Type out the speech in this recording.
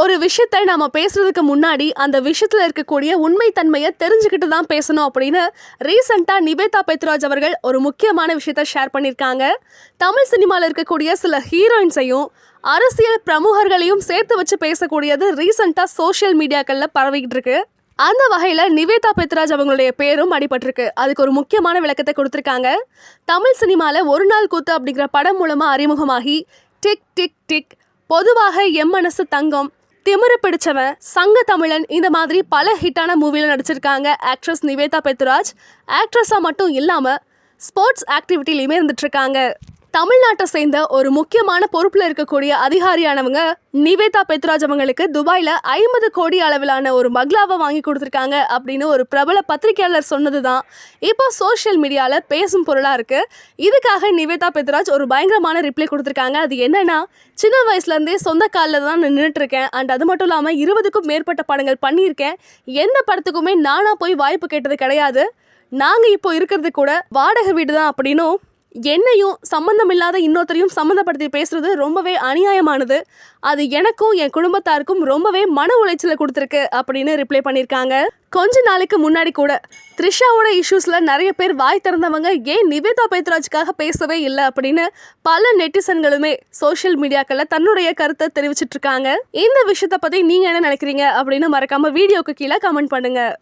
ஒரு விஷயத்த நாம பேசுறதுக்கு முன்னாடி அந்த விஷயத்துல இருக்கக்கூடிய உண்மைத்தன்மையை தெரிஞ்சுக்கிட்டு தான் பேசணும் அப்படின்னு ரீசெண்டா நிவேதா பெத்ராஜ் அவர்கள் ஒரு முக்கியமான விஷயத்த ஷேர் பண்ணியிருக்காங்க. தமிழ் சினிமாவில் இருக்கக்கூடிய சில ஹீரோயின்ஸையும் அரசியல் பிரமுகர்களையும் சேர்த்து வச்சு பேசக்கூடியது ரீசெண்டா சோஷியல் மீடியாக்கள்ல பரவிக்கிட்டு இருக்கு. அந்த வகையில் நிவேதா பெத்ராஜ் அவங்களுடைய பேரும் அடிபட்டிருக்கு. அதுக்கு ஒரு முக்கியமான விளக்கத்தை கொடுத்துருக்காங்க. தமிழ் சினிமாவில் ஒரு நாள் கூத்து அப்படிங்கிற படம் மூலமாக அறிமுகமாகி டிக் டிக் டிக் பொதுவாக எம் மனசு தங்கம் திமிர பிடிச்சவன் சங்க தமிழன் இந்த மாதிரி பல ஹிட்டான மூவியில் நடிச்சிருக்காங்க ஆக்ட்ரஸ் நிவேதா பெத்ராஜ். ஆக்ட்ரஸாக மட்டும் இல்லாமல் ஸ்போர்ட்ஸ் ஆக்டிவிட்டிலையுமே இருந்துட்டுருக்காங்க தமிழ்நாட்டை சேர்ந்த ஒரு முக்கியமான பொறுப்பில் இருக்கக்கூடிய அதிகாரியானவங்க நிவேதா பெத்ராஜ் அவங்களுக்கு துபாயில் ஐம்பது கோடி அளவிலான ஒரு மக்லாவை வாங்கி கொடுத்துருக்காங்க அப்படின்னு ஒரு பிரபல பத்திரிகையாளர் சொன்னது தான் இப்போ சோஷியல் மீடியாவில் பேசும் பொருளாக இருக்குது இதுக்காக நிவேதா பெத்ராஜ் ஒரு பயங்கரமான ரிப்ளை கொடுத்துருக்காங்க. அது என்னென்னா சின்ன வயசுலேருந்தே சொந்த காலில் தான் நான் நின்றுட்டுருக்கேன் அண்ட் அது மட்டும் இல்லாமல் இருபதுக்கும் மேற்பட்ட படங்கள் பண்ணியிருக்கேன். எந்த படத்துக்குமே நானாக போய் வாய்ப்பு கேட்டது கிடையாது. நாங்கள் இப்போ இருக்கிறது கூட வாடகை வீடு தான் அப்படின்னும் என்னையும் சம்மந்தமில்லாத இன்னொருத்தரையும் சம்மந்தப்படுத்தி பேசுறது ரொம்பவே அநியாயமானது. அது எனக்கும் என் குடும்பத்தாருக்கும் ரொம்பவே மன உளைச்சலை கொடுத்துருக்கு அப்படின்னு ரிப்ளை பண்ணியிருக்காங்க கொஞ்ச நாளைக்கு முன்னாடி கூட த்ரிஷாவோட இஷ்யூஸில் நிறைய பேர் வாய் திறந்தவங்க ஏன் நிவேதா பைத்ராஜ்க்காக பேசவே இல்லை அப்படின்னு பல நெட்டிசன்களுமே சோஷியல் மீடியாக்களில் தன்னுடைய கருத்தை தெரிவிச்சிட்டு இருக்காங்க. இந்த விஷயத்தை பற்றி நீங்கள் என்ன நினைக்கிறீங்க அப்படின்னு மறக்காமல் வீடியோக்கு கீழே கமெண்ட் பண்ணுங்கள்